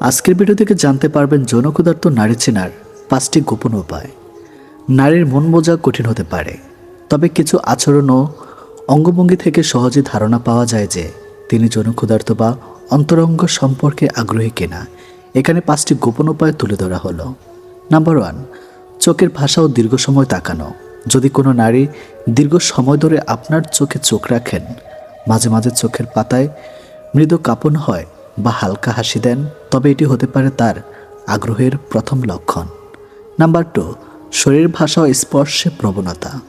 আজকের ভিডিও থেকে জানতে পারবেন যৌনক্ষুধার্ত নারী চেনার পাঁচটি গোপন উপায়। নারীর মন বোঝা কঠিন হতে পারে, তবে কিছু আচরণ ও অঙ্গভঙ্গি থেকে সহজে ধারণা পাওয়া যায় যে তিনি যৌনক্ষুধার্ত বা অন্তরঙ্গ সম্পর্কে আগ্রহী কিনা। এখানে পাঁচটি গোপন উপায় তুলে ধরা হলো। নাম্বার ওয়ান, চোখের ভাষা ও দীর্ঘ সময় তাকানো। যদি কোনো নারী দীর্ঘ সময় ধরে আপনার চোখে চোখ রাখেন, মাঝে মাঝে চোখের পাতায় মৃদু কাঁপন হয় বা হালকা হাসি দেন, তবে এটি হতে পারে তার আগ্রহের প্রথম লক্ষণ। নাম্বার টু, শরীর ভাষা ও স্পর্শে প্রবণতা।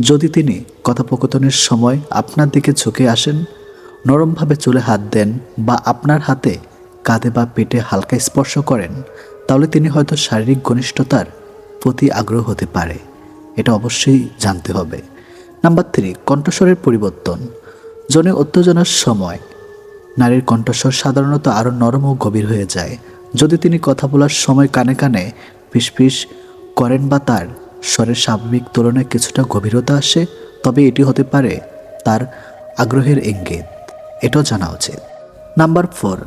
যদি তিনি কথোপকথনের সময় আপনার দিকে ঝুঁকে আসেন, নরমভাবে চুলে হাত দেন বা আপনার হাতে কাঁধে বা পেটে হালকা স্পর্শ করেন, তাহলে তিনি হয়তো শারীরিক ঘনিষ্ঠতার প্রতি আগ্রহ হতে পারে। এটা অবশ্যই জানতে হবে। নাম্বার থ্রি, কণ্ঠস্বরের পরিবর্তন। জনে উত্তেজনার সময় নারীর কণ্ঠস্বর সাধারণত আরও নরম ও গভীর হয়ে যায়। যদি তিনি কথা বলার সময় কানে কানে ফিসফিস করেন বা তার স্বরের স্বাভাবিক তুলনায় কিছুটা গভীরতা আসে, তবে এটি হতে পারে তার আগ্রহের ইঙ্গিত। এটাও জানা উচিত। নাম্বার ফোর,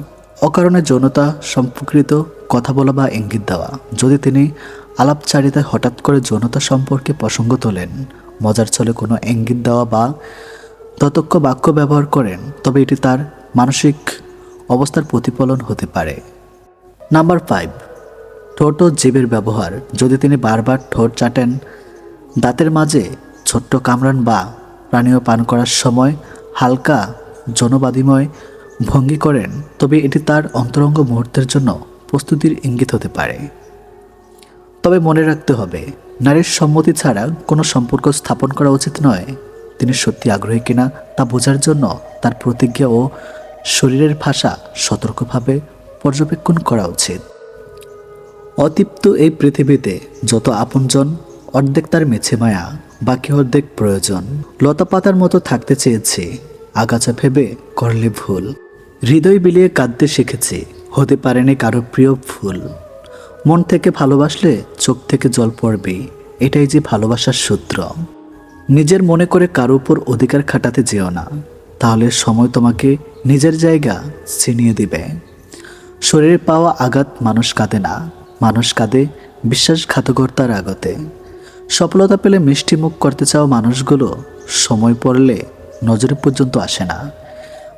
অকারণে যৌনতা সম্পর্কিত কথা বলা বা ইঙ্গিত দেওয়া। যদি তিনি আলাপচারিতায় হঠাৎ করে যৌনতা সম্পর্কে প্রসঙ্গ তোলেন, মজার ছলে কোনো ইঙ্গিত দেওয়া বা ততক্ষ বাক্য ব্যবহার করেন, তবে এটি তার মানসিক অবস্থার প্রতিফলন হতে পারে। নাম্বার ফাইভ ঠোঁট ও জীবের ব্যবহার। যদি তিনি বারবার ঠোঁট চাটেন, দাঁতের মাঝে ছোট্ট কামরান বা পানীয় পান করার সময় হালকা জনবাদিময় ভঙ্গি করেন, তবে এটি তার অন্তরঙ্গ মুহূর্তের জন্য প্রস্তুতির ইঙ্গিত হতে পারে। তবে মনে রাখতে হবে, নারীর সম্মতি ছাড়া কোনো সম্পর্ক স্থাপন করা উচিত নয়। তিনি সত্যি আগ্রহী কিনা তা বোঝার জন্য তার প্রতিজ্ঞা ও শরীরের ভাষা সতর্কভাবে পর্যবেক্ষণ করা উচিত। অতিপ্ত এই পৃথিবীতে যত আপনজন, অর্ধেক তার মেছে মায়া, বাকি অর্ধেক প্রয়োজন। লতা পাতার মতো থাকতে চেয়েছি, আগাছা ভেবে করলে ভুল। হৃদয় বিলিয়ে কাঁদতে শিখেছি, হতে পারেনি কারও প্রিয় ফুল। মন থেকে ভালোবাসলে চোখ থেকে জল পড়বে এটাই যে ভালোবাসার সূত্র। নিজের মনে করে কারও উপর অধিকার খাটাতে যেও না, তাহলে সময় তোমাকে নিজের জায়গা ছিনিয়ে দিবে। শরীরে পাওয়া আঘাত মানুষ কাঁদে না, মানুষ কাঁদে বিশ্বাসঘাতকর্তার আগতে সফলতা পেলে মিষ্টি মুখ করতে চাও মানুষগুলো সময় পড়লে নজরে পর্যন্ত আসে না।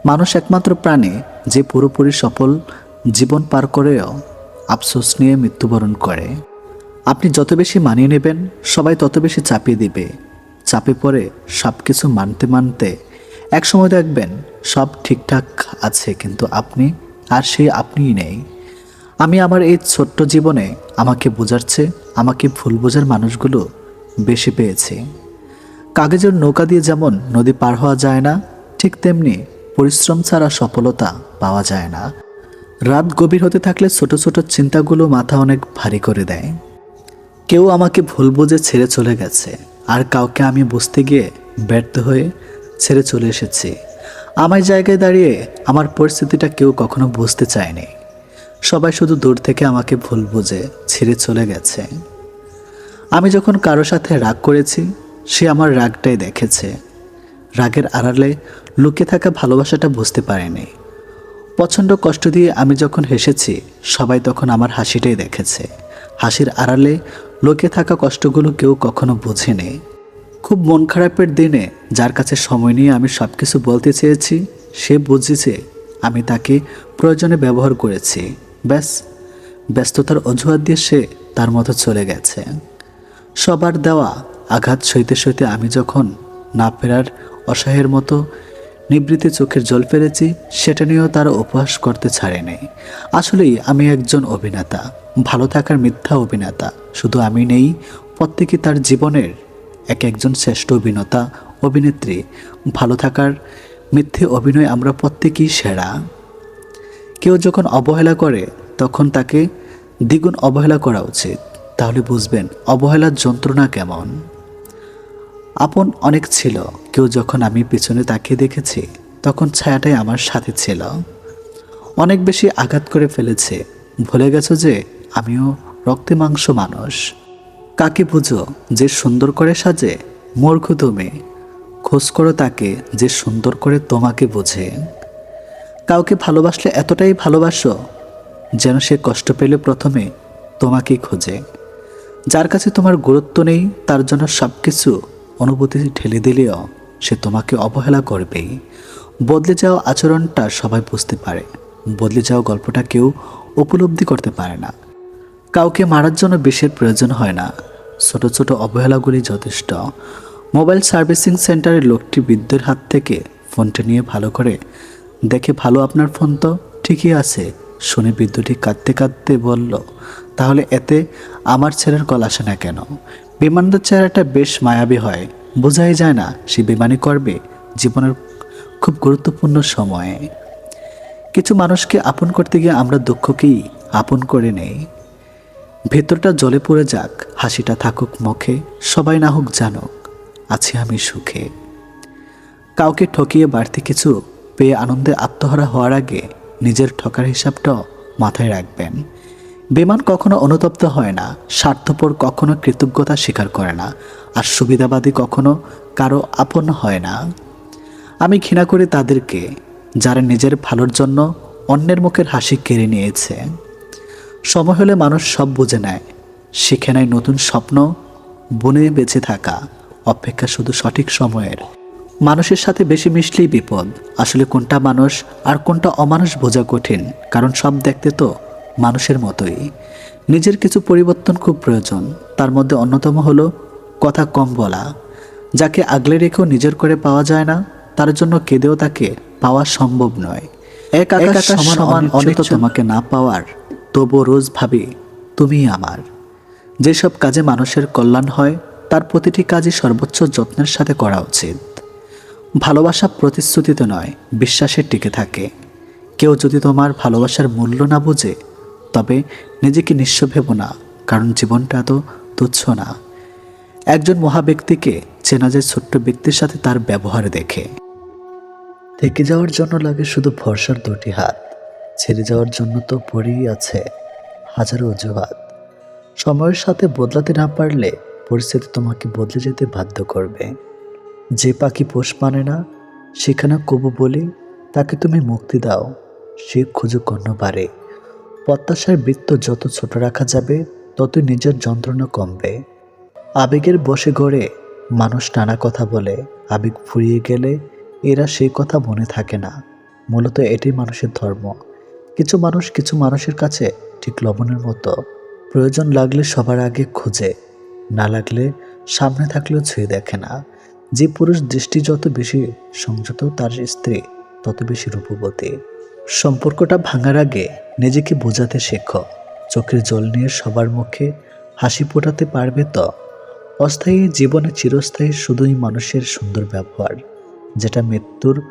মানুষ একমাত্র প্রাণী যে পুরোপুরি সফল জীবন পার করেও আফসোস নিয়ে মৃত্যুবরণ করে। আপনি যত বেশি মানিয়ে নেবেন, সবাই তত বেশি চাপিয়ে দিবে। চাপে পড়ে সব কিছু মানতে মানতে এক সময় দেখবেন সব ঠিকঠাক আছে, কিন্তু আপনি আর সেই আপনিই নেই। আমি আমার এই ছোট্ট জীবনে আমাকে বোঝাচ্ছে আমাকে ভুল বোঝার মানুষগুলো বেশি পেয়েছি। কাগজের নৌকা দিয়ে যেমন নদী পার হওয়া যায় না, ঠিক তেমনি পরিশ্রম ছাড়া সফলতা পাওয়া যায় না। রাত গভীর হতে থাকলে ছোট ছোট চিন্তাগুলো মাথা অনেক ভারী করে দেয়। কেউ আমাকে ভুল বুঝে ছেড়ে চলে গেছে, আর কাউকে আমি বুঝতে গিয়ে ব্যর্থ হয়ে ছেড়ে চলে এসেছি। আমার জায়গায় দাঁড়িয়ে আমার পরিস্থিতিটা কেউ কখনো বুঝতে চায়নি। সবাই শুধু দূর থেকে আমাকে ভুল বুঝে ছেড়ে চলে গেছে। আমি যখন কারও সাথে রাগ করেছি, সে আমার রাগটাই দেখেছে। রাগের আড়ালে লুকিয়ে থাকা ভালোবাসাটা বুঝতে পারেনি। প্রচণ্ড কষ্ট দিয়ে আমি যখন হেসেছি, সবাই তখন আমার হাসিটাই দেখেছে। হাসির আড়ালে লোকে থাকা কষ্টগুলো কেউ কখনো বোঝেনি। খুব মন খারাপের দিনে যার কাছে সময় নিয়ে আমি সব কিছু বলতে চেয়েছি, সে বুঝেছে আমি তাকে প্রয়োজনে ব্যবহার করেছি। ব্যাস, ব্যস্ততার অজুহাত দিয়ে সে তার মতো চলে গেছে। সবার দেওয়া আঘাত সইতে সইতে আমি যখন না ফেরার অসহায়ের মতো নিবৃত্তি চোখের জল ফেলেছি, সেটা নিয়েও তারা উপহাস করতে ছাড়েনি। আসলেই আমি একজন অভিনেতা, ভালো থাকার মিথ্যা অভিনেতা। শুধু আমি নেই, প্রত্যেকে তার জীবনের এক একজন শ্রেষ্ঠ অভিনেতা, অভিনেত্রী, ভালো থাকার মিথ্যে অভিনয় আমরা প্রত্যেকেই সেরা। কেউ যখন অবহেলা করে, তখন তাকে দ্বিগুণ অবহেলা করা উচিত। তাহলে বুঝবেন অবহেলার যন্ত্রণা কেমন। আপন অনেক ছিল, কেউ যখন আমি পিছনে তাকিয়ে দেখেছি, তখন ছায়াটাই আমার সাথে ছিল। অনেক বেশি আঘাত করে ফেলেছে। ভুলে গেছো যে, আমিও রক্তে মাংস মানুষ। কাকে বুঝো যে সুন্দর করে সাজে? মূর্খ তুমি। খোঁজ করো তাকে যে সুন্দর করে তোমাকে বোঝে। কাউকে ভালোবাসলে এতটাই ভালোবাসো যেন সে কষ্ট পেলে প্রথমে তোমাকেই খোঁজে। যার কাছে তোমার গুরুত্ব নেই, তার জন্য সব কিছু অনুভূতি ঠেলে দিলেও সে তোমাকে অবহেলা করবেই। বদলে যাওয়া আচরণটা সবাই বুঝতে পারে। বদলে যাওয়া গল্পটা কেউ উপলব্ধি করতে পারে না। কাউকে মারার জন্য বিষের প্রয়োজন হয় না। ছোট ছোট অবহেলাগুলি যথেষ্ট। মোবাইল সার্ভিসিং সেন্টারের লোকটি বৃদ্ধের হাত থেকে ফোনটা নিয়ে ভালো করে, দেখে ভালো আপনার ফোন তো? ঠিকই আছে। শুনে বৃদ্ধটি কাঁদতে কাঁদতে বলল, তাহলে এতে আমার ছেলের কল আসে না কেন? বিমানদের চেহারাটা বেশ মায়াবী হয়। বোঝাই যায় না সে বিমানি করবে জীবনের খুব গুরুত্বপূর্ণ সময়ে। কিছু মানুষকে আপন করতে গিয়ে আমরা দুঃখকেই আপন করে নেই। ভেতরটা জলে পড়ে যাক, হাসিটা থাকুক মুখে, সবাই না হোক জানুক, আছি আমি সুখে। কাউকে ঠকিয়ে বাড়তি কিছু পেয়ে আনন্দে আত্মহারা হওয়ার আগে নিজের ঠকার হিসাবটাও মাথায় রাখবেন। বিমান কখনো অনুতপ্ত হয় না, স্বার্থপর কখনো কৃতজ্ঞতা স্বীকার করে না, আর সুবিধাবাদী কখনো কারও আপন হয় না। আমি ঘৃণা করি তাদেরকে, যারা নিজের ভালোর জন্য অন্যের মুখের হাসি কেড়ে নিয়েছে। সময় হলে মানুষ সব বুঝে নেয়। শিখে নেয় নতুন স্বপ্ন বনে বেঁচে থাকা অপেক্ষা শুধু সঠিক সময়ের। মানুষের সাথে বেশি মিশলেই বিপদ। আসলে কোনটা মানুষ আর কোনটা অমানুষ বোঝা কঠিন কারণ সব দেখতে তো মানুষের মতোই। নিজের কিছু পরিবর্তন খুব প্রয়োজন তার মধ্যে অন্যতম হলো কথা কম বলা। যাকে আগলে রেখেও নিজের করে পাওয়া যায় না তার জন্য কেঁদেও তাকে পাওয়া সম্ভব নয়। এক আকাশ সমান সমান অনেক তোমাকে না পাওয়ার তবু রোজ ভাবি, তুমিই আমার। যেসব কাজে মানুষের কল্যাণ হয়, তার প্রতিটি কাজই সর্বোচ্চ যত্নের সাথে করা উচিত। ভালোবাসা প্রতিশ্রুতিতে নয়, বিশ্বাসে টিকে থাকে। কেউ যদি তোমার ভালোবাসার মূল্য না বোঝে, তবে নিজেকে নিঃস্ব ভেবো না, কারণ জীবনটা এত তুচ্ছ না। একজন মহাব্যক্তিকে চেনা যায় ছোট্ট ব্যক্তির সাথে তার ব্যবহার দেখে। থেকে যাওয়ার জন্য লাগে শুধু ভরসার দুটি হাত। ছেড়ে যাওয়ার জন্য তো পড়েই আছে হাজারো অজুহাত। সময়ের সাথে বদলাতে না পারলে পরিস্থিতি তোমাকে বদলে যেতে বাধ্য করবে। যে পাখি পোষ মানে না, সেখানে কবু বলি তাকে তুমি মুক্তি দাও, সে খুঁজুক অন্যবারে প্রত্যাশার বৃত্ত যত ছোট রাখা যাবে, ততই নিজের যন্ত্রণা কমবে। আবেগের বসে গড়ে মানুষ নানা কথা বলে, আবেগ ফুরিয়ে গেলে এরা সেই কথা মনে থাকে না। মূলত এটি মানুষের ধর্ম। কিছু মানুষ কিছু মানুষের কাছে ঠিক লবণের মতো। প্রয়োজন লাগলে সবার আগে খোঁজে, না লাগলে সামনে থাকলেও ছুঁয়ে দেখে না। যে পুরুষ দৃষ্টি যত বেশি সংযত, তার স্ত্রী তত বেশি রূপবতী। সম্পর্কটা ভাঙার আগে নিজেকে বোঝাতে শেখো। চোখের জল নিয়ে সবার মুখে হাসি ফোটাতে পারবে তো। অস্থায়ী জীবনে চিরস্থায়ী শুধুই মানুষের সুন্দর ব্যবহার, যেটা মৃত্যুর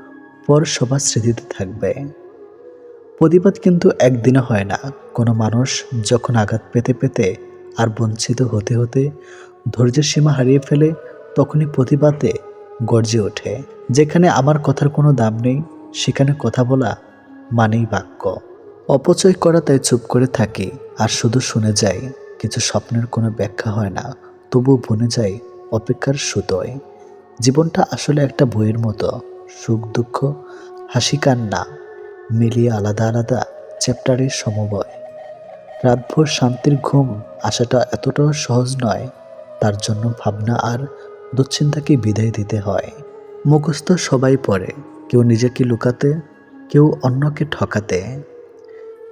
পর সবার স্মৃতিতে থাকবে। প্রতিবাদ কিন্তু একদিনে হয় না। কোনো মানুষ যখন আঘাত পেতে পেতে আর বঞ্চিত হতে হতে ধৈর্যের সীমা হারিয়ে ফেলে, তখনই প্রতিবাদে গর্জে ওঠে। যেখানে আমার কথার কোনো দাম নেই, সেখানে কথা বলা মানেই বাক্য। অপচয় করা তাই চুপ করে থাকি আর শুধু শুনে যাই। কিছু স্বপ্নের কোনো ব্যাখ্যা হয় না তবু বনে যায় অপেক্ষার সুতোয়। জীবনটা আসলে একটা বইয়ের মতো, সুখ দুঃখ, হাসি কান্না মিলিয়ে আলাদা আলাদা চ্যাপ্টারের সমবয়। রাতভর শান্তির ঘুম আসাটা এতটাও সহজ নয়, তার জন্য ভাবনা আর দুশ্চিন্তাকে বিদায় দিতে হয়। মুখস্থ সবাই পড়ে, কেউ নিজেকে লুকাতে, কেউ অন্যকে ঠকাতে।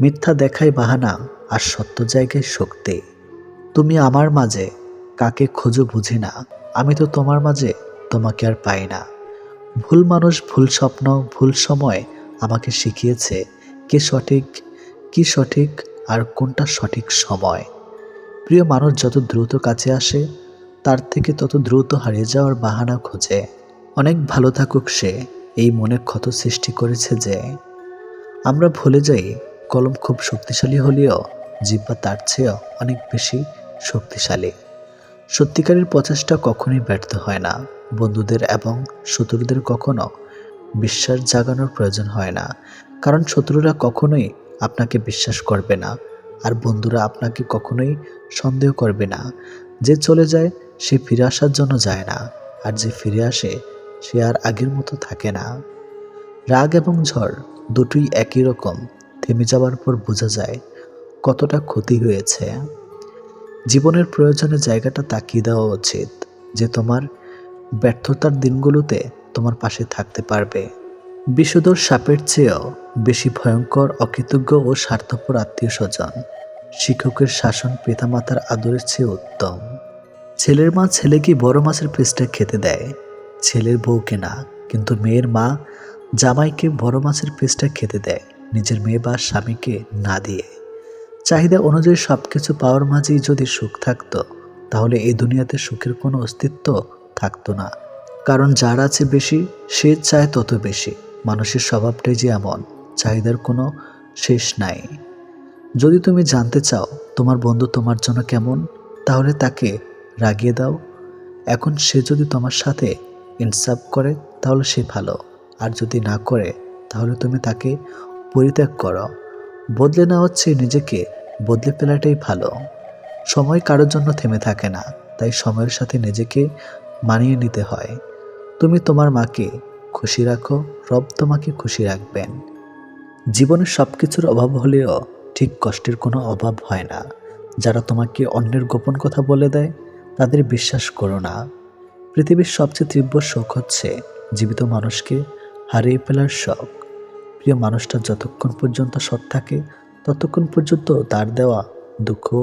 মিথ্যা দেখায় বাহানা আর সত্য জায়গায় শক্তি। তুমি আমার মাঝে, কাকে খোঁজো বুঝি না। আমি তো তোমার মাঝে, তোমাকে আর পাই না। ভুল মানুষ ভুল স্বপ্ন, ভুল সময় আমাকে শিখিয়েছে কে সঠিক, কি সঠিক আর কোনটা সঠিক সময়। প্রিয় মানুষ, যত দ্রুত কাছে আসে, তার থেকে তত দ্রুত হারিয়ে যাওয়ার বাহানা খোঁজে। অনেক ভালো থাকুক সে, এই মনে ক্ষত সৃষ্টি করেছে যে, আমরা ভুলে যাই, কলম খুব শক্তিশালী হলেও জিব্বা তার চেয়েও অনেক বেশি শক্তিশালী। সত্যিকারের প্রচেষ্টা কখনোই ব্যর্থ হয় না। বন্ধুদের এবং শত্রুদের কখনো বিশ্বাস জাগানোর প্রয়োজন হয় না। কারণ শত্রুরা কখনোই আপনাকে বিশ্বাস করবে না, আর বন্ধুরা আপনাকে কখনোই সন্দেহ করবে না। যে চলে যায়, সে ফিরে আসার জন্য যায় না, আর যে ফিরে আসে, সে আর আগের মতো থাকে না। রাগ এবং ঝড় দুটোই একই রকম, থেমে যাওয়ার পর বোঝা যায় কতটা ক্ষতি হয়েছে। জীবনের প্রয়োজনে জায়গাটা তাকিয়ে দেওয়া উচিত, যে তোমার ব্যর্থতার দিনগুলোতে তোমার পাশে থাকতে পারবে। বিষধর সাপের চেয়েও বেশি ভয়ঙ্কর, অকৃতজ্ঞ ও স্বার্থপর আত্মীয় স্বজন শিক্ষকের শাসন পিতামাতার আদরের চেয়ে উত্তম। ছেলের মা ছেলেকে বড় মাছের পিসটা খেতে দেয়। ছেলের বউকে না কিন্তু মেয়ের মা জামাইকে বড় মাছের পিসটা খেতে দেয়। নিজের মেয়ে বা স্বামীকে না দিয়ে। চাহিদা অনুযায়ী সব কিছু পাওয়ার মাঝেই যদি সুখ থাকতো, তাহলে এই দুনিয়াতে সুখের কোনো অস্তিত্ব থাকতো না। কারণ যার আছে বেশি, সে চায় তত বেশি। মানুষের স্বভাবটাই যে এমন, চাহিদার কোনো শেষ নাই। যদি তুমি জানতে চাও তোমার বন্ধু তোমার জন্য কেমন, তাহলে তাকে রাগিয়ে দাও। এখন সে যদি তোমার সাথে ইনসাফ করে, তাহলে সে ভালো। আর যদি না করে, তাহলে তুমি তাকে পরিত্যাগ করো। বদলে নেওয়া হচ্ছে নিজেকে, বদলে ফেলাটাই ভালো। সময় কারোর জন্য থেমে থাকে না, তাই সময়ের সাথে নিজেকে মানিয়ে নিতে হয়। তুমি তোমার মাকে খুশি রাখো, রব তোমাকে খুশি রাখবেন। জীবনের সব কিছুর অভাব হলেও ঠিক কষ্টের কোনো অভাব হয় না। যারা তোমাকে অন্যের গোপন কথা বলে দেয়, তাদের বিশ্বাস করো না। পৃথিবীর সবচেয়ে তীব্র শোক হচ্ছে জীবিত মানুষকে হারিয়ে ফেলার শখ প্রিয় মানুষটা যতক্ষণ পর্যন্ত সৎ থাকে, ততক্ষণ পর্যন্ত তার দেওয়া দুঃখ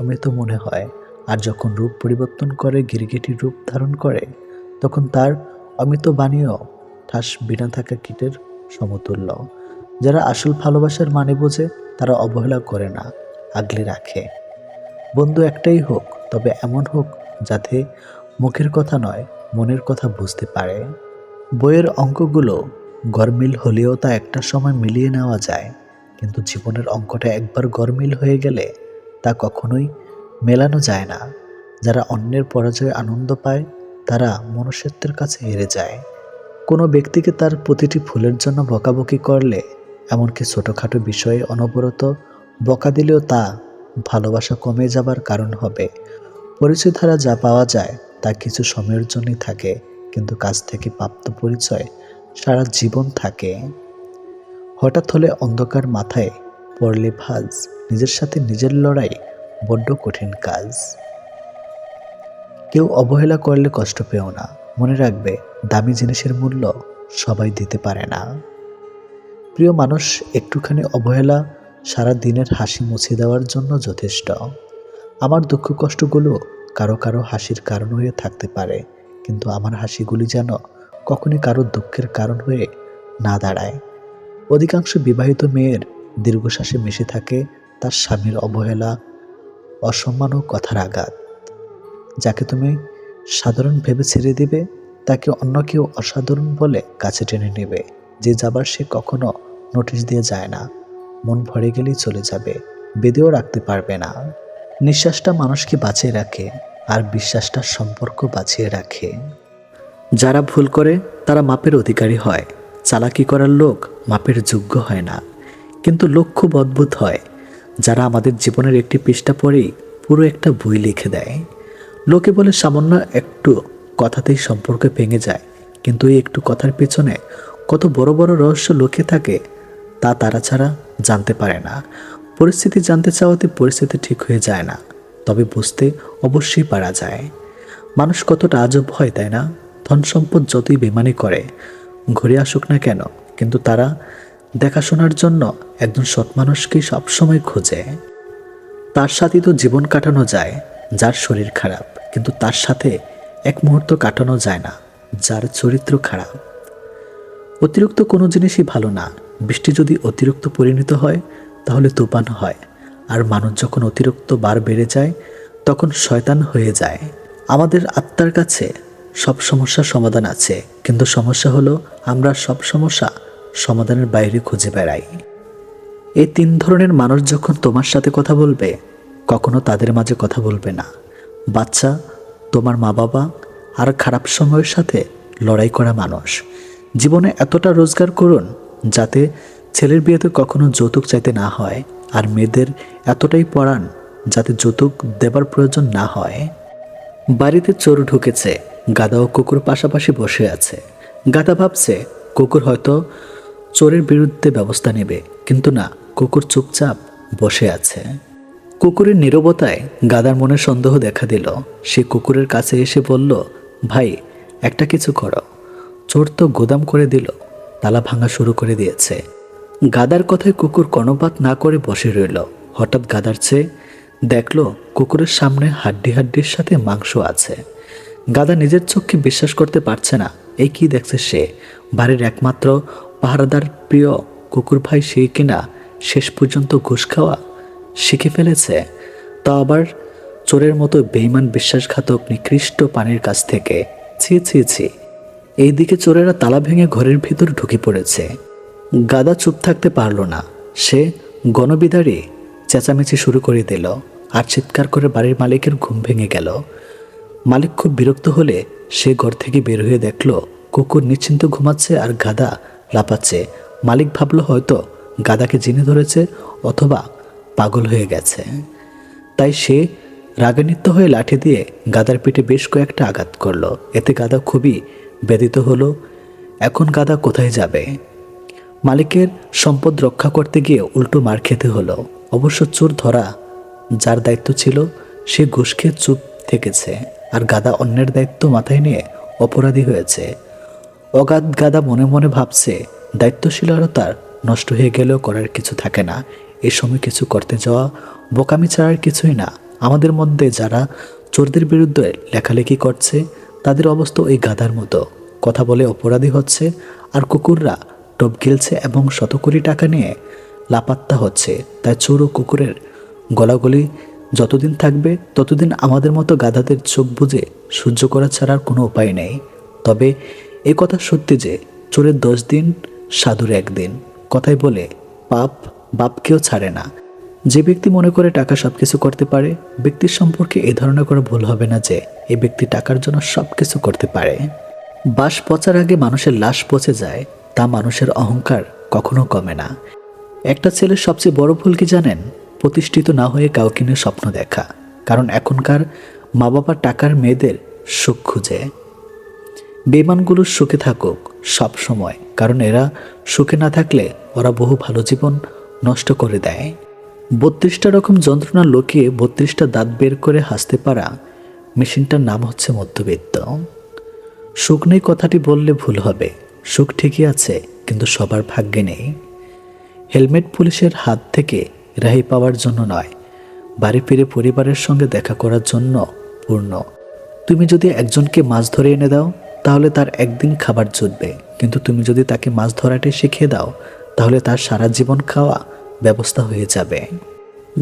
অমৃত মনে হয়। আর যখন রূপ পরিবর্তন করে গিরগিটির রূপ ধারণ করে তখন তার অমিত বাণীও ঠাস বিনা থাকা কীটের সমতুল্য। যারা আসল ভালোবাসার মানে বোঝে, তারা অবহেলা করে না, আগলে রাখে। বন্ধু একটাই হোক, তবে এমন হোক যাতে মুখের কথা নয়, মনের কথা বুঝতে পারে। বইয়ের অঙ্কগুলো গরমিল হলেও তা একটা সময় মিলিয়ে নেওয়া যায়, কিন্তু জীবনের অঙ্কটা একবার গরমিল হয়ে গেলে তা কখনোই মেলানো যায় না। যারা অন্যের পরাজয়ে আনন্দ পায় তারা মনুষ্যত্বের কাছে হেরে যায়। কোনো ব্যক্তিকে তার প্রতিটি ফুলের জন্য বকাবকি করলে এমনকি ছোটোখাটো বিষয়ে অনবরত বকা দিলেও তা ভালোবাসা কমে যাবার কারণ হবে। পরিচয় দ্বারা যা পাওয়া যায় তা কিছু সময়ের জন্যই থাকে, কিন্তু কাছ থেকে প্রাপ্ত পরিচয় সারা জীবন থাকে। হঠাৎ হলে অন্ধকার মাথায় পড়লে ভাজ, নিজের সাথে নিজের লড়াই বড্ড কঠিন কাজ। কেউ অবহেলা করলে কষ্ট পেও না। মনে রাখবে, দামি জিনিসের মূল্য সবাই দিতে পারে না। প্রিয় মানুষ, একটুখানি অবহেলা সারা দিনের হাসি মুছে দেওয়ার জন্য যথেষ্ট। আমার দুঃখ কষ্টগুলো কারও কারও হাসির কারণ হয়ে থাকতে পারে, কিন্তু আমার হাসিগুলি যেন কখনই কারও দুঃখের কারণ হয়ে না দাঁড়ায়। অধিকাংশ বিবাহিত মেয়ের দীর্ঘশ্বাসে মিশে থাকে তার স্বামীর অবহেলা, অসম্মান ও কথার আঘাত। যাকে তুমি সাধারণ ভেবে ছেড়ে দিবে, তাকে অন্য কেউ অসাধারণ বলে কাছে টেনে নেবে। যে যাবার সে কখনো নোটিশ দিয়ে যায় না। মন ভরে গেলেই চলে যাবে, বেঁধেও রাখতে পারবে না। নিঃশ্বাসটা মানুষকে বাঁচিয়ে রাখে, আর বিশ্বাসটা সম্পর্ক বাঁচিয়ে রাখে। যারা ভুল করে, তারা মাপের অধিকারী হয়। চালাকি করার লোক মাপের যোগ্য হয় না। কিন্তু লোক খুব অদ্ভুত হয়। যারা আমাদের জীবনের একটি পৃষ্ঠা পড়েই পুরো একটা বই লিখে দেয়। লোকে বলে সামান্য একটু কথাতেই সম্পর্ক ভেঙে যায়, কিন্তু এই একটু কথার পেছনে কত বড় বড় রহস্য লুকিয়ে থাকে তা তারা ছাড়া জানতে পারে না। পরিস্থিতি জানতে চাওয়াতে পরিস্থিতি ঠিক হয়ে যায় না, তবে বুঝতে অবশ্যই পারা যায়। মানুষ কতটা আজব হয়, তাই না? ধন সম্পদ যতই বেমানি করে, ঘুরে আসুক না কেন, কিন্তু তারা দেখাশোনার জন্য একজন সৎ মানুষকেই সবসময় খোঁজে। তার সাথে তো জীবন কাটানো যায়, যার শরীর খারাপ। কিন্তু তার সাথে এক মুহূর্ত কাটানো যায় না, যার চরিত্র খারাপ। অতিরিক্ত কোনো জিনিসই ভালো না। বৃষ্টি যদি অতিরিক্ত পরিণত হয়, তাহলে তুফান হয়। আর মানুষ যখন অতিরিক্ত বার বেড়ে যায়, তখন শয়তান হয়ে যায়। আমাদের আত্মার কাছে সব সমস্যার সমাধান আছে। কিন্তু সমস্যা হলো, আমরা সব সমস্যা সমাধানের বাইরে খুঁজে বেড়াই। এই তিন ধরনের মানুষ যখন তোমার সাথে কথা বলবে, কখনো তাদের মাঝে কথা বলবে না। বাচ্চা, তোমার মা বাবা আর খারাপ সময়ের সাথে লড়াই করা মানুষ। জীবনে এতটা রোজগার করুন যাতে ছেলের বিয়েতে কখনো যৌতুক চাইতে না হয় আর মেয়েদের এতটাই পড়ান যাতে যৌতুক দেবার প্রয়োজন না হয়। বাড়িতে চোর ঢুকেছে গাদা ও কুকুর পাশাপাশি বসে আছে। গাদা ভাবছে, কুকুর হয়তো চোরের বিরুদ্ধে ব্যবস্থা নেবে। কিন্তু না, কুকুর চুপচাপ বসে আছে। কুকুরের নীরবতায় গাদার মনে সন্দেহ দেখা দিল। সে কুকুরের কাছে এসে বলল, ভাই, একটা কিছু করো। চোর তো গোদাম করে দিল, তালা ভাঙা শুরু করে দিয়েছে। গাদার কথায় কুকুর কর্ণপাত না করে বসে রইল। হঠাৎ গাদার চেয়ে দেখল, কুকুরের সামনে হাড্ডি হাড্ডির সাথে মাংস আছে। গাদা নিজের চোখকে বিশ্বাস করতে পারছে না। এই কি দেখছে সে? বাড়ির একমাত্র পাহারাদার প্রিয় কুকুর ভাই সে কিনা শেষ পর্যন্ত ঘুষ খাওয়া শিখে ফেলেছে, তা আবার চোরের মতো বেইমান বিশ্বাসঘাতক নিকৃষ্ট পানির কাছ থেকে। ছি ছি ছি। এইদিকে চোরেরা তালা ভেঙে ঘরের ভিতর ঢুকে পড়েছে। গাদা চুপ থাকতে পারল না। সে গণবিদারে চেঁচামেচি শুরু করে দিল আর চিৎকার করে বাড়ির মালিকের ঘুম ভেঙে গেল। মালিক খুব বিরক্ত হলে সে ঘর থেকে বের হয়ে দেখল, কুকুর নিশ্চিন্ত ঘুমাচ্ছে আর গাদা লাপাচ্ছে মালিক ভাবলো হয়তো গাদাকে জিনে ধরেছে অথবা পাগল হয়ে গেছে। তাই সে রাগান্বিত হয়ে লাঠি দিয়ে গাদার পিঠে বেশ কয়েকটা আঘাত করল। এতে গাদা খুবই ব্যথিত হলো। এখন গাদা কোথায় যাবে? মালিকের সম্পদ রক্ষা করতে গিয়ে উল্টো মার খেতে হলো। অবশ্য চোর ধরা যার দায়িত্ব ছিল, সে ঘুষ খেয়ে চুপ থেকেছে। আর গাদা অন্যের দায়িত্ব মাথায় নিয়ে অপরাধী হয়েছে। অগাধ গাদা মনে মনে ভাবছে দায়িত্বশীলতার নষ্ট হয়ে গেলেও করার কিছু থাকে না। এই সময় কিছু করতে যাওয়া বোকামি ছাড়ার কিছুই না। আমাদের মধ্যে যারা চোরদের বিরুদ্ধে লেখালেখি করছে, তাদের অবস্থা ওই গাধার মতো। কথা বলে অপরাধী হচ্ছে, আর কুকুররা টপ গিলছে এবং শত কোটি টাকা নিয়ে লাপাত্তা হচ্ছে। তাই চোর ও কুকুরের গলাগলি যতদিন থাকবে, ততদিন আমাদের মতো গাধাদের চোখ বুঝে সহ্য করা ছাড়ার কোনো উপায় নেই। তবে এ কথা সত্যি যে, চোরের দশ দিন, সাধুর একদিন। কথাই বলে, পাপ বাপকেও ছাড়ে না। যে ব্যক্তি মনে করে টাকা সব কিছু করতে পারে, ব্যক্তির সম্পর্কে এ ধারণা করে ভুল হবে না যে এ ব্যক্তি টাকার জন্য সব কিছু করতে পারে। বাস পচার আগে মানুষের লাশ পচে যায়, তা মানুষের অহংকার কখনো কমে না। একটা ছেলের সবচেয়ে বড় ভুল কি জানেন? প্রতিষ্ঠিত না হয়ে কাউকে নিয়ে স্বপ্ন দেখা, কারণ এখনকার মা বাবা টাকার মেয়েদের সুখ খুঁজে। বেমানগুলো সুখে থাকুক সব সময় কারণ এরা সুখে না থাকলে ওরা বহু ভালো জীবন নষ্ট করে দেয়। বত্রিশটা রকম যন্ত্রণা লোকে বত্রিশটা দাঁত বের করে হাসতে পারা মেশিনটার নাম হচ্ছে মধ্যবিত্ত। সুখ নেই কথাটি বললে ভুল হবে। সুখ ঠিকই আছে, কিন্তু সবার ভাগ্যে নেই। হেলমেট পুলিশের হাত থেকে রেহাই পাওয়ার জন্য নয়, বাড়ি ফিরে পরিবারের সঙ্গে দেখা করার জন্য পূর্ণ। তুমি যদি একজনকে মাছ ধরে এনে দাও, তাহলে তার একদিন খাবার জুটবে, কিন্তু তুমি যদি তাকে মাছ ধরাটি শিখিয়ে দাও তাহলে তার সারা জীবন খাওয়া ব্যবস্থা হয়ে যাবে।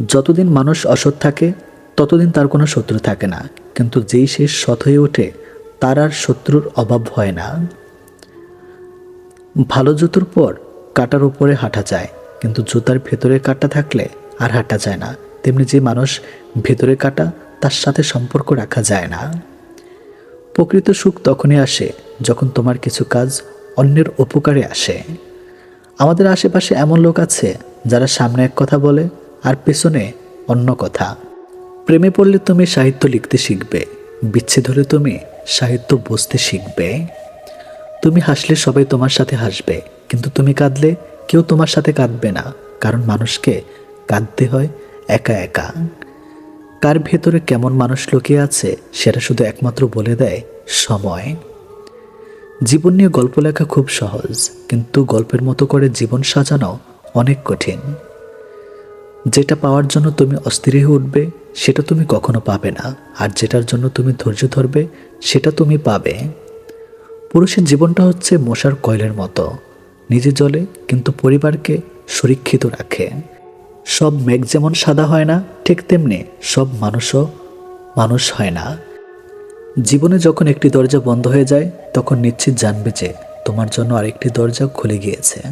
যতদিন মানুষ অসৎ থাকে, ততদিন তার কোনো শত্রু থাকে না। কিন্তু যেই সে সৎ হয়ে ওঠে, তার আর শত্রুর অভাব হয় না। ভালো জুতোর পর কাটার উপরে হাঁটা যায়, কিন্তু জুতার ভেতরে কাটা থাকলে আর হাঁটা যায় না। তেমনি যে মানুষ ভেতরে কাটা, তার সাথে সম্পর্ক রাখা যায় না। প্রকৃত সুখ তখনই আসে যখন তোমার কিছু কাজ অন্যের উপকারে আসে। আমাদের আশেপাশে এমন লোক আছে যারা সামনে এক কথা বলে আর পেছনে অন্য কথা। প্রেমে পড়লে তুমি সাহিত্য লিখতে শিখবে, বিচ্ছেদ হলে তুমি সাহিত্য বুঝতে শিখবে। তুমি হাসলে সবাই তোমার সাথে হাসবে, কিন্তু তুমি কাঁদলে কেউ তোমার সাথে কাঁদবে না, কারণ মানুষকে কাঁদতে হয় একা একা। কার ভেতরে কেমন মানুষ লুকিয়ে আছে, সেটা শুধু একমাত্র বলে দেয় সময়। জীবন নিয়ে গল্প লেখা খুব সহজ, কিন্তু গল্পের মতো করে জীবন সাজানো অনেক কঠিন। যেটা পাওয়ার জন্য তুমি অস্থির হয়ে উঠবে, সেটা তুমি কখনো পাবে না, আর যেটার জন্য তুমি ধৈর্য ধরবে, সেটা তুমি পাবে। পুরুষের জীবনটা হচ্ছে মশার কয়লের মতো, নিজে জলে কিন্তু পরিবারকে সুরক্ষিত রাখে। সব মেঘ যেমন সাদা হয় না, ঠিক তেমনি সব মানুষও মানুষ হয় না। জীবনে যখন একটি দরজা বন্ধ হয়ে যায়, তখন নিশ্চিত জানবে যে তোমার জন্য আরেকটি দরজা খুলে গিয়েছে।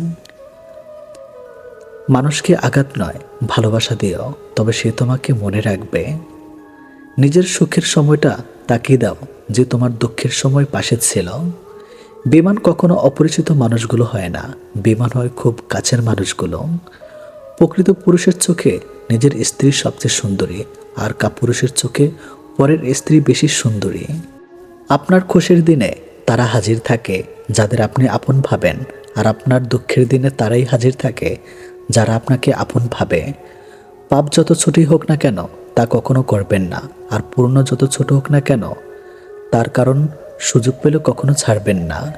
মানুষকে আঘাত নয়, ভালোবাসা দিও, তবে সে তোমাকে মনে রাখবে। নিজের সুখের সময়টা তাকিয়ে দাও, যে তোমার দুঃখের সময় পাশে ছিল। বিমান কখনো অপরিচিত মানুষগুলো হয় না বিমান হয় খুব কাছের মানুষগুলো। প্রকৃত পুরুষের চোখে নিজের স্ত্রী সবচেয়ে সুন্দরী, আর কাপুরুষের চোখে পরের স্ত্রী বেশি সুন্দরী। আপনার খুশির দিনে তারা হাজির থাকে, যাদের আপনি আপন ভাবেন, আর আপনার দুঃখের দিনে তারাই হাজির থাকে, যারা আপনাকে আপন ভাবে। পাপ যত ছোটই হোক না কেন, তা কখনো করবেন না, আর পূর্ণ যত ছোট হোক না কেন, তার কারণ সুযোগ পেলে কখনো ছাড়বেন না।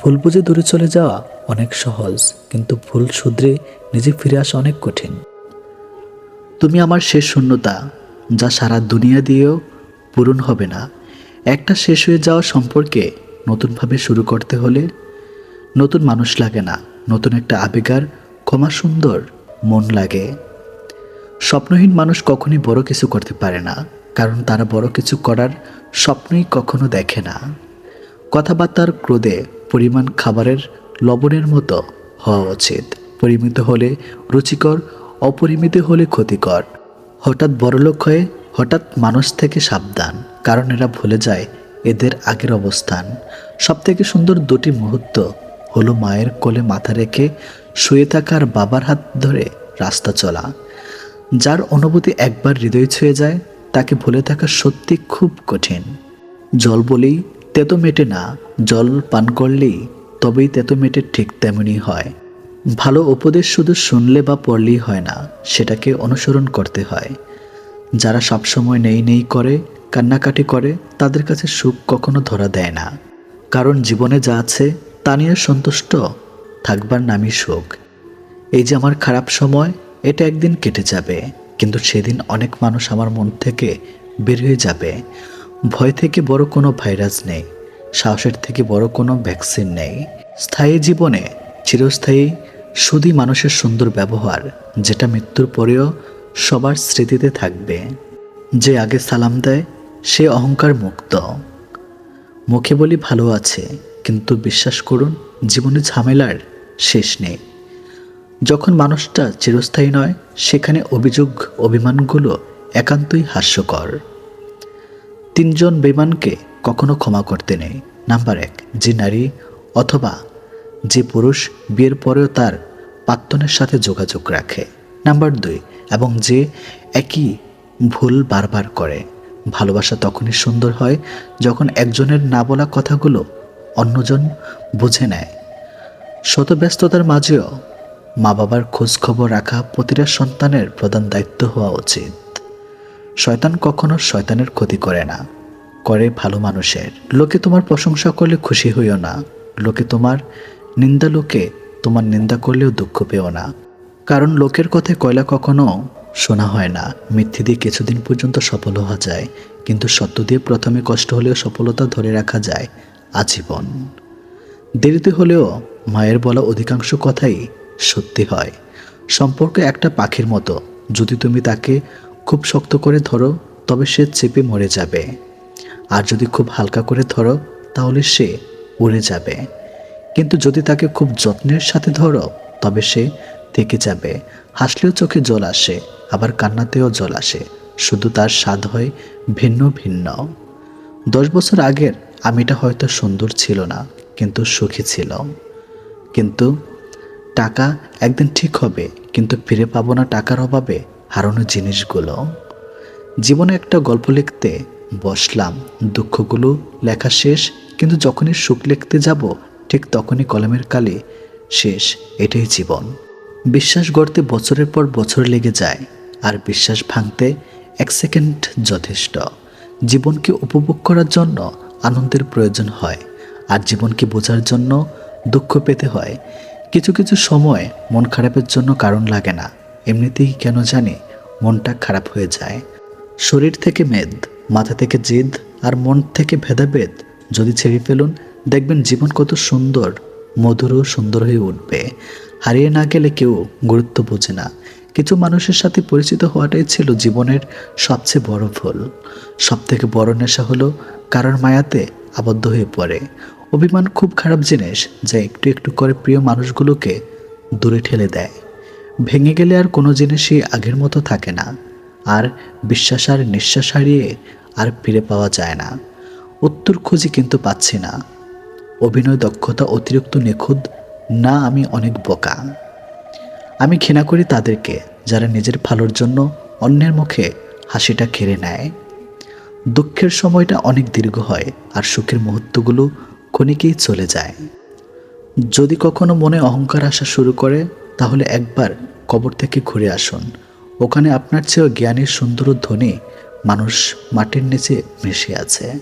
ভুল বুঝে দূরে চলে যাওয়া অনেক সহজ, কিন্তু ভুল শুধরে নিজে ফিরে আসা অনেক কঠিন। তুমি আমার শেষ শূন্যতা যা সারা দুনিয়া দিয়েও পূরণ হবে না। একটা শেষ হয়ে যাওয়া সম্পর্কে নতুনভাবে শুরু করতে হলে নতুন মানুষ লাগে না, নতুন একটা আবেগার ক্ষমা সুন্দর মন লাগে। স্বপ্নহীন মানুষ কখনই বড় কিছু করতে পারে না, কারণ তারা বড় কিছু করার স্বপ্নই কখনো দেখে না। কথাবার্তার ক্রোধে পরিমাণ খাবারের লবণের মতো হওয়া উচিত। পরিমিত হলে রুচিকর, অপরিমিত হলে ক্ষতিকর। হঠাৎ বড়লোক হয়ে হঠাৎ মানুষ থেকে সাবধান, কারণ এরা ভুলে যায় এদের আগের অবস্থান। সবথেকে সুন্দর দুটি মুহূর্ত হলো মায়ের কোলে মাথা রেখে শুয়ে থাকার বাবার হাত ধরে রাস্তা চলা। যার অনুভূতি একবার হৃদয় ছুঁয়ে যায়, তাকে ভুলে থাকা সত্যি খুব কঠিন। জল বলেই তেতো মেটে না, জল পান করলেই তবেই তেতো মেটে ঠিক তেমনই হয়। ভালো উপদেশ শুধু শুনলে বা পড়লেই হয় না, সেটাকে অনুসরণ করতে হয়। যারা সবসময় নেই নেই করে, কান্নাকাটি করে, তাদের কাছে সুখ কখনো ধরা দেয় না। কারণ জীবনে যা আছে, তা নিয়ে সন্তুষ্ট, থাকবার নামই সুখ। এই যে আমার খারাপ সময়, এটা একদিন কেটে যাবে, কিন্তু সেদিন অনেক মানুষ আমার মন থেকে বের হয়ে যাবে। ভয় থেকে বড় কোনো ভাইরাস নেই, সাহসের থেকে বড় কোনো ভ্যাকসিন নেই। স্থায়ী জীবনে, চিরস্থায়ী শুধুই মানুষের সুন্দর ব্যবহার, যেটা মৃত্যুর পরেও সবার স্মৃতিতে থাকবে। যে আগে সালাম দেয়, সে অহংকার মুক্ত। মুখে বলি ভালো আছে, কিন্তু বিশ্বাস করুন, জীবনে ঝামেলার শেষ নেই। যখন মানুষটা চিরস্থায়ী নয়, সেখানে অভিযোগ, অভিমানগুলো একান্তই হাস্যকর। তিনজন বেমানকে কখনো ক্ষমা করতে নেই। নাম্বার এক, যে নারী অথবা যে পুরুষ বিয়ের পরেও তার প্রাক্তনের সাথে যোগাযোগ রাখে। নাম্বার দুই, এবং যে একই ভুল বারবার করে। ভালোবাসা তখনই সুন্দর হয় যখন একজনের না বলা কথাগুলো অন্যজন বুঝে নেয়। শত ব্যস্ততার মাঝেও মা বাবার খোঁজখবর রাখা প্রতিটা সন্তানের প্রধান দায়িত্ব হওয়া উচিত। শয়তান কখনো শয়তানের ক্ষতি করে না, করে ভালো মানুষের। লোকে তোমার প্রশংসা করলে খুশি হইও না। লোকে তোমার নিন্দা লোকে তোমার নিন্দা করলেও দুঃখ পেও না। কারণ লোকের কথায় কয়লা কখনো শোনা হয় না। মিথ্যে দিয়ে কিছুদিন পর্যন্ত সফল হওয়া যায়, কিন্তু সত্য দিয়ে প্রথমে কষ্ট হলেও সফলতা ধরে রাখা যায় আজীবন। দেরিতে হলেও মায়ের বলা অধিকাংশ কথাই সত্যি হয়। সম্পর্ক একটা পাখির মতো। যদি তুমি তাকে খুব শক্ত করে ধরো, তবে সে চেপে মরে যাবে। আর যদি খুব হালকা করে ধরো, তাহলে সে উড়ে যাবে। কিন্তু যদি তাকে খুব যত্নের সাথে ধরো, তবে সে থেকে যাবে। হাসলেও চোখে জল আসে, আবার কান্নাতেও জল আসে। শুধু তার স্বাদ হয় ভিন্ন ভিন্ন। দশ বছর আগের আমিটা হয়তো সুন্দর ছিল না, কিন্তু সুখী ছিল। কিন্তু টাকা একদিন ঠিক হবে, কিন্তু ফিরে পাবো না টাকার অভাবে হারানো জিনিসগুলো। জীবনে একটা গল্প লিখতে বসলাম, দুঃখগুলো লেখা শেষ, কিন্তু যখনই সুখ লিখতে যাব ঠিক তখনই কলমের কালি শেষ, এটাই জীবন। বিশ্বাস গড়তে বছরের পর বছর লেগে যায়, আর বিশ্বাস ভাঙতে এক সেকেন্ড যথেষ্ট। জীবনকে উপভোগ করার জন্য আনন্দের প্রয়োজন হয়, আর জীবনকে বোঝার জন্য দুঃখ পেতে হয়। কিছু কিছু সময় মন খারাপের জন্য কারণ লাগে না, এমনিতেই কেন জানি মনটা খারাপ হয়ে যায়। শরীর থেকে মেদ, মাথা থেকে জিদ, আর মন থেকে ভেদাভেদ যদি ছেড়ে ফেলুন দেখবেন জীবন কত সুন্দর মধুরও সুন্দর হয়ে উঠবে। হারিয়ে না গেলে কেউ গুরুত্ব বোঝে না। কিছু মানুষের সাথে পরিচিত হওয়াটাই ছিল জীবনের সবচেয়ে বড় ভুল। সব থেকে বড় নেশা হলো কারোর মায়াতে আবদ্ধ হয়ে পড়ে। অভিমান খুব খারাপ জিনিস যা একটু একটু করে প্রিয় মানুষগুলোকে দূরে ঠেলে দেয়। ভেঙে গেলে আর কোনো জিনিসই আগের মতো থাকে না। আর বিশ্বাস আর নিঃশ্বাস হারিয়ে আর ফিরে পাওয়া যায় না। উত্তর খুঁজি কিন্তু পাচ্ছি না। অভিনয় দক্ষতা অতিরিক্ত নিখুঁত, না আমি অনেক বোকা। আমি ঘৃণা করি তাদেরকে, যারা নিজের ভালোর জন্য অন্যের মুখে হাসিটা কেড়ে নেয়। দুঃখের সময়টা অনেক দীর্ঘ হয় আর সুখের মুহূর্তগুলো ক্ষণিকেই চলে যায়। যদি কখনো মনে অহংকার আসা শুরু করে, তাহলে একবার কবর থেকে ঘুরে আসুন। ওখানে আপনার চেয়েও জ্ঞানের সুন্দর ধনী মানুষ মাটির নিচে মিশে আছে।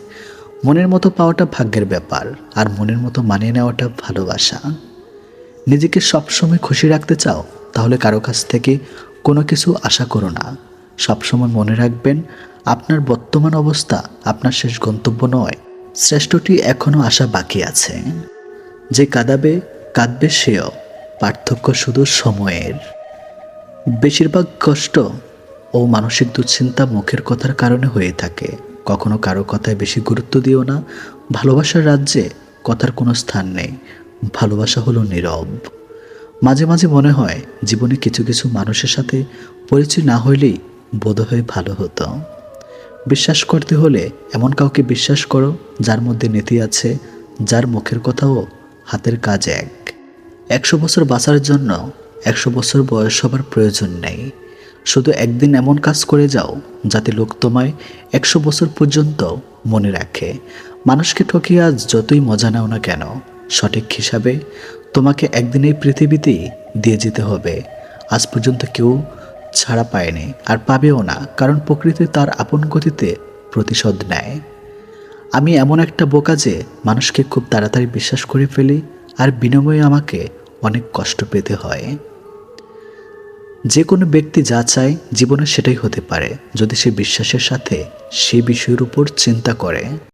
মনের মতো পাওয়াটা ভাগ্যের ব্যাপার আর মনের মতো মানিয়ে নেওয়াটা ভালোবাসা। নিজেকে সবসময় খুশি রাখতে চাও, তাহলে কারও কাছ থেকে কোনো কিছু আশা করো না। সবসময় মনে রাখবেন, আপনার বর্তমান অবস্থা আপনার শেষ গন্তব্য নয়, শ্রেষ্ঠটি এখনও আসা বাকি আছে। যে কাঁদাবে, কাঁদবে সেও, পার্থক্য শুধু সময়ের। বেশিরভাগ কষ্ট ও মানসিক দুশ্চিন্তা মুখের কথার কারণে হয়ে থাকে। কখনো কারও কথায় বেশি গুরুত্ব দিও না। ভালোবাসার রাজ্যে কথার কোনো স্থান নেই। ভালোবাসা হলো নীরব। মাঝে মাঝে মনে হয় জীবনে কিছু কিছু মানুষের সাথে পরিচয় না হইলেই বোধ বোধহয় ভালো হতো। বিশ্বাস করতে হলে এমন কাউকে বিশ্বাস করো যার মধ্যে নীতি আছে, যার মুখের কথাও হাতের কাজ এক। একশো বছর বাঁচার জন্য একশো বছর বয়স হবার প্রয়োজন নেই। শুধু একদিন এমন কাজ করে যাও যাতে লোক তোমায় একশো বছর পর্যন্ত মনে রাখে। মানুষকে ঠকিয়ে আজ যতই মজা নাও না কেন, সঠিক হিসাবে তোমাকে একদিন এই পৃথিবীতেই দিয়ে যেতে হবে। আজ পর্যন্ত কেউ ছাড়া পায়নি আর পাবেও না, কারণ প্রকৃতি তার আপন গতিতে প্রতিশোধ নেয়। আমি এমন একটা বোকা যে মানুষকে খুব তাড়াতাড়ি বিশ্বাস করে ফেলি আর বিনিময়ে আমাকে অনেক কষ্ট পেতে হয়। যে কোনো ব্যক্তি যা চায় জীবনে সেটাই হতে পারে, যদি সে বিশ্বাসের সাথে সে বিষয়ের উপর চিন্তা করে।